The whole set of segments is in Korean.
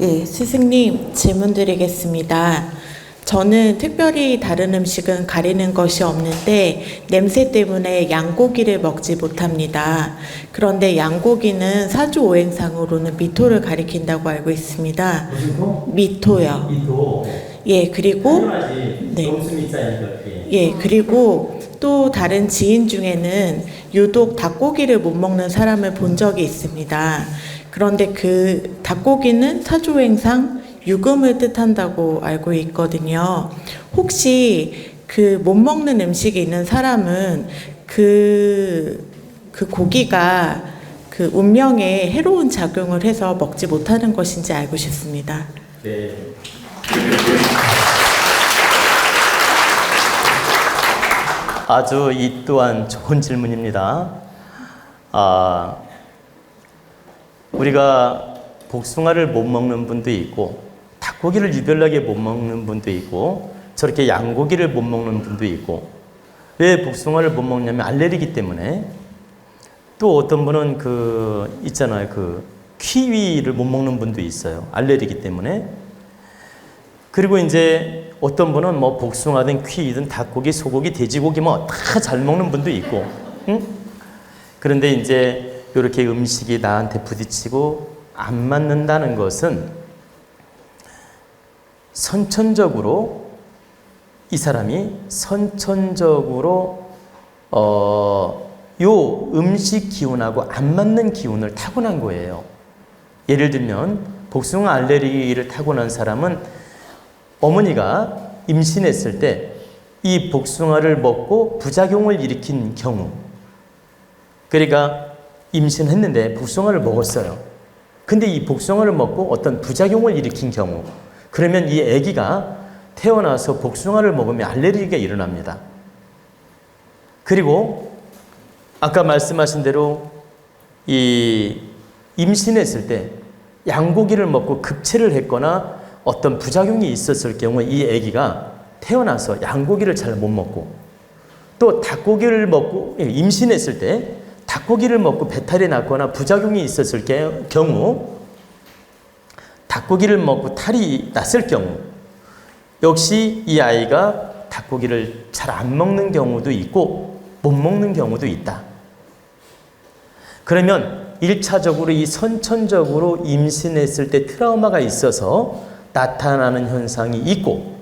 스승님, 질문 드리겠습니다. 저는 특별히 다른 음식은 가리는 것이 없는데 냄새 때문에 양고기를 먹지 못합니다. 그런데 양고기는 사주 오행상으로는 미토를 가리킨다고 알고 있습니다. 무슨 소? 미토요. 이도. 예, 그리고. 네. 그게. 예, 그리고 또 다른 지인 중에는 유독 닭고기를 못 먹는 사람을 본 적이 있습니다. 그런데 그 닭고기는 사주행상 유금을 뜻한다고 알고 있거든요. 혹시 그 못 먹는 음식이 있는 사람은 그, 그 고기가 그 운명에 해로운 작용을 해서 먹지 못하는 것인지 알고 싶습니다. 네. 아주 이 또한 좋은 질문입니다. 아, 우리가 복숭아를 못 먹는 분도 있고, 닭고기를 유별나게 못 먹는 분도 있고, 저렇게 양고기를 못 먹는 분도 있고, 왜 복숭아를 못 먹냐면 알레르기 때문에, 또 어떤 분은 그, 있잖아요. 그, 키위를 못 먹는 분도 있어요. 알레르기 때문에. 그리고 이제 어떤 분은 뭐 복숭아든 퀴든 닭고기, 소고기, 돼지고기 뭐 다 잘 먹는 분도 있고, 응? 그런데 이제 이렇게 음식이 나한테 부딪히고 안 맞는다는 것은 선천적으로 이 사람이 선천적으로 어, 요 음식 기운하고 안 맞는 기운을 타고난 거예요. 예를 들면 복숭아 알레르기를 타고난 사람은 어머니가 임신했을 때 이 복숭아를 먹고 부작용을 일으킨 경우 그러니까 임신했는데 복숭아를 먹었어요. 근데 이 복숭아를 먹고 어떤 부작용을 일으킨 경우 그러면 이 아기가 태어나서 복숭아를 먹으면 알레르기가 일어납니다. 그리고 아까 말씀하신 대로 이 임신했을 때 양고기를 먹고 급체를 했거나 어떤 부작용이 있었을 경우 이 아기가 태어나서 양고기를 잘 못 먹고 또 닭고기를 먹고 예, 임신했을 때 닭고기를 먹고 배탈이 났거나 부작용이 있었을 게- 경우 닭고기를 먹고 탈이 났을 경우 역시 이 아이가 닭고기를 잘 안 먹는 경우도 있고 못 먹는 경우도 있다. 그러면 1차적으로 이 선천적으로 임신했을 때 트라우마가 있어서 나타나는 현상이 있고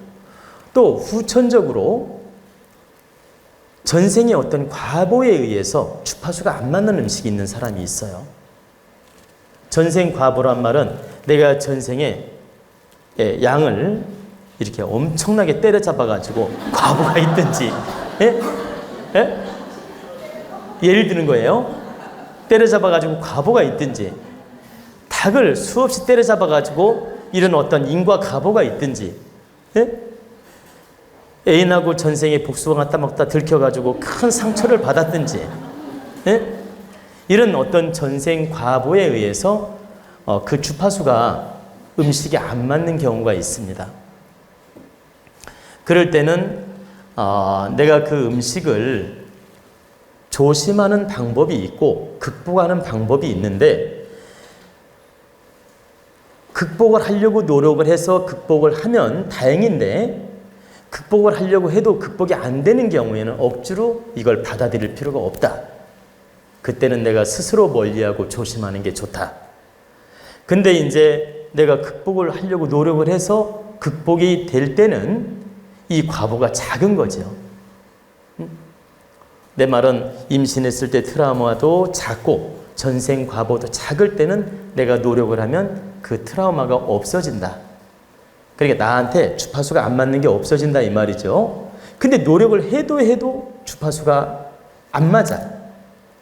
또 후천적으로 전생의 어떤 과보에 의해서 주파수가 안 맞는 음식이 있는 사람이 있어요. 전생 과보란 말은 내가 전생에 예, 양을 이렇게 엄청나게 때려잡아가지고 과보가 있든지 예? 예? 예를 드는 거예요. 때려잡아가지고 과보가 있든지 닭을 수없이 때려잡아가지고 이런 어떤 인과 가보가 있든지 예? 애인하고 전생에 복숭아 따먹다 들켜가지고 큰 상처를 받았든지 예? 이런 어떤 전생 과보에 의해서 어, 그 주파수가 음식이 안 맞는 경우가 있습니다. 그럴 때는 어, 내가 그 음식을 조심하는 방법이 있고 극복하는 방법이 있는데 극복을 하려고 노력을 해서 극복을 하면 다행인데 극복을 하려고 해도 극복이 안 되는 경우에는 억지로 이걸 받아들일 필요가 없다. 그때는 내가 스스로 멀리하고 조심하는 게 좋다. 근데 이제 내가 극복을 하려고 노력을 해서 극복이 될 때는 이 과보가 작은 거죠. 음? 내 말은 임신했을 때 트라우마도 작고 전생 과보도 작을 때는 내가 노력을 하면 그 트라우마가 없어진다. 그러니까 나한테 주파수가 안 맞는 게 없어진다 이 말이죠. 근데 노력을 해도 해도 주파수가 안 맞아.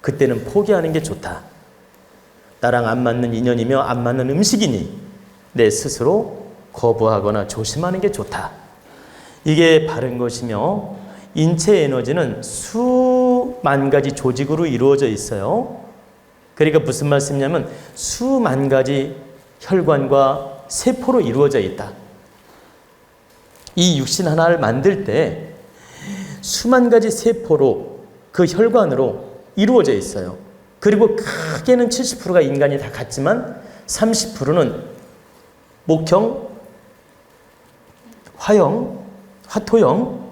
그때는 포기하는 게 좋다. 나랑 안 맞는 인연이며 안 맞는 음식이니 내 스스로 거부하거나 조심하는 게 좋다. 이게 바른 것이며 인체 에너지는 수만 가지 조직으로 이루어져 있어요. 그러니까 무슨 말씀이냐면 수만 가지 혈관과 세포로 이루어져 있다. 이 육신 하나를 만들 때 수만 가지 세포로 그 혈관으로 이루어져 있어요. 그리고 크게는 70%가 인간이 다 같지만 30%는 목형, 화형, 화토형,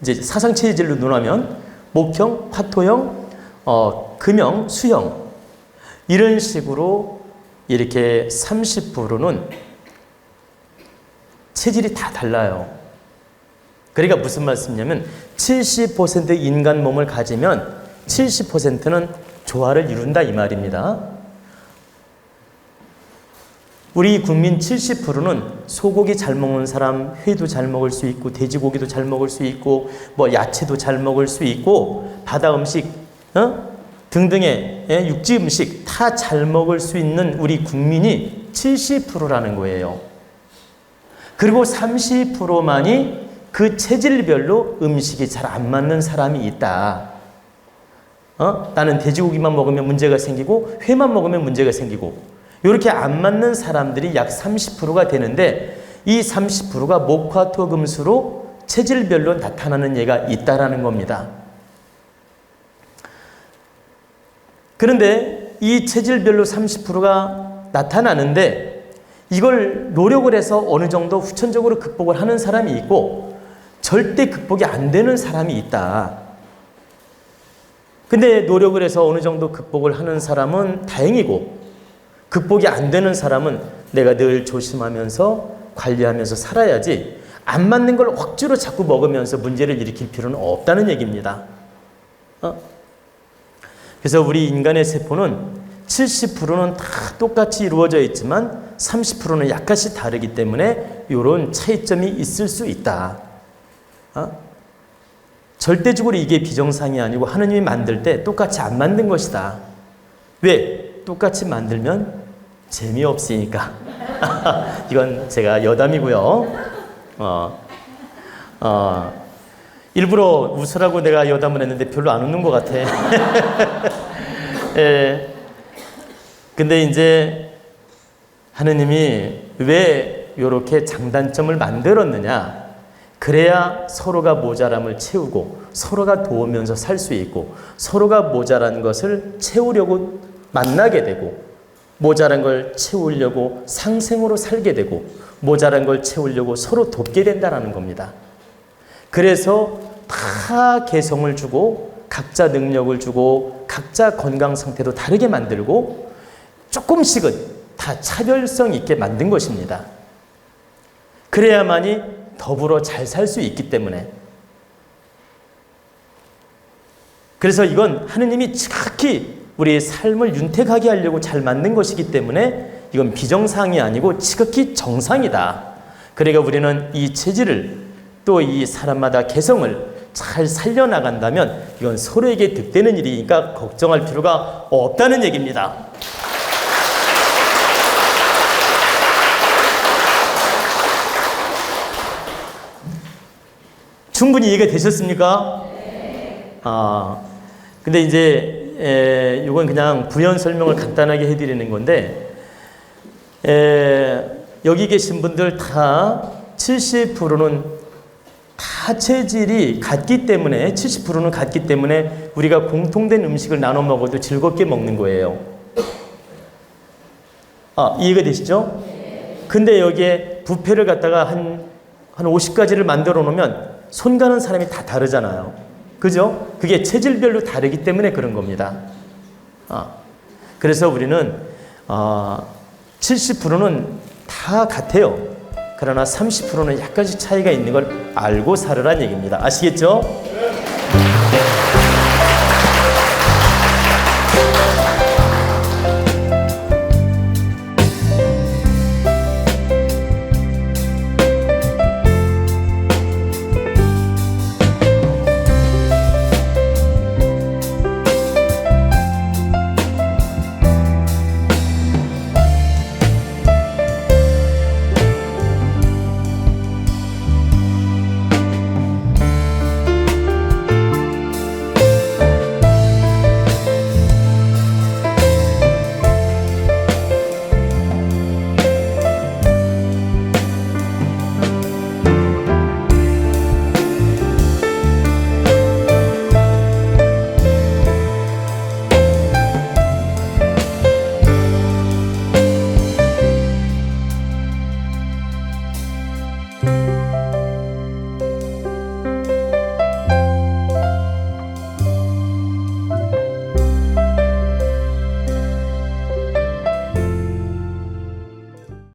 이제 사상 체질로 논하면 목형, 화토형, 어, 금형, 수형 이런 식으로 이렇게 30%는 체질이 다 달라요. 그러니까 무슨 말씀이냐면 70% 인간 몸을 가지면 70%는 조화를 이룬다 이 말입니다. 우리 국민 70%는 소고기 잘 먹는 사람, 회도 잘 먹을 수 있고 돼지고기도 잘 먹을 수 있고 뭐 야채도 잘 먹을 수 있고 바다 음식 어? 등등의 예, 육지 음식 다 잘 먹을 수 있는 우리 국민이 70%라는 거예요. 그리고 30%만이 그 체질별로 음식이 잘 안 맞는 사람이 있다. 어? 나는 돼지고기만 먹으면 문제가 생기고 회만 먹으면 문제가 생기고 이렇게 안 맞는 사람들이 약 30%가 되는데 이 30%가 목화토금수로 체질별로 나타나는 예가 있다라는 겁니다. 그런데 이 체질별로 30%가 나타나는데 이걸 노력을 해서 어느 정도 후천적으로 극복을 하는 사람이 있고 절대 극복이 안 되는 사람이 있다. 근데 노력을 해서 어느 정도 극복을 하는 사람은 다행이고 극복이 안 되는 사람은 내가 늘 조심하면서 관리하면서 살아야지 안 맞는 걸 억지로 자꾸 먹으면서 문제를 일으킬 필요는 없다는 얘기입니다. 어? 그래서 우리 인간의 세포는 70%는 다 똑같이 이루어져 있지만 30%는 약간씩 다르기 때문에 이런 차이점이 있을 수 있다. 어? 절대적으로 이게 비정상이 아니고 하느님이 만들 때 똑같이 안 만든 것이다. 왜? 똑같이 만들면 재미없으니까. 이건 제가 여담이고요. 어, 어, 일부러 웃으라고 내가 여담을 했는데 별로 안 웃는 것 같아. 예. 근데 이제 하느님이 왜 이렇게 장단점을 만들었느냐? 그래야 서로가 모자람을 채우고 서로가 도우면서 살 수 있고 서로가 모자란 것을 채우려고 만나게 되고 모자란 걸 채우려고 상생으로 살게 되고 모자란 걸 채우려고 서로 돕게 된다라는 겁니다. 그래서 다 개성을 주고 각자 능력을 주고 각자 건강 상태도 다르게 만들고 조금씩은 다 차별성 있게 만든 것입니다. 그래야만이 더불어 잘 살 수 있기 때문에 그래서 이건 하느님이 지극히 우리의 삶을 윤택하게 하려고 잘 만든 것이기 때문에 이건 비정상이 아니고 지극히 정상이다. 그러니까 우리는 이 체질을 또 이 사람마다 개성을 잘 살려나간다면 이건 서로에게 득되는 일이니까 걱정할 필요가 없다는 얘기입니다. 충분히 이해가 되셨습니까? 아, 근데 이제 에, 이건 그냥 부연 설명을 간단하게 해드리는 건데 에, 여기 계신 분들 다 70%는 다 체질이 같기 때문에 70%는 같기 때문에 우리가 공통된 음식을 나눠 먹어도 즐겁게 먹는 거예요. 아, 이해가 되시죠? 근데 여기에 부페를 갖다가 한, 한 50가지를 만들어 놓으면 손 가는 사람이 다 다르잖아요. 그죠? 그게 체질별로 다르기 때문에 그런 겁니다. 아, 그래서 우리는 어, 70%는 다 같아요. 그러나 30%는 약간씩 차이가 있는 걸 알고 살으란 얘기입니다. 아시겠죠?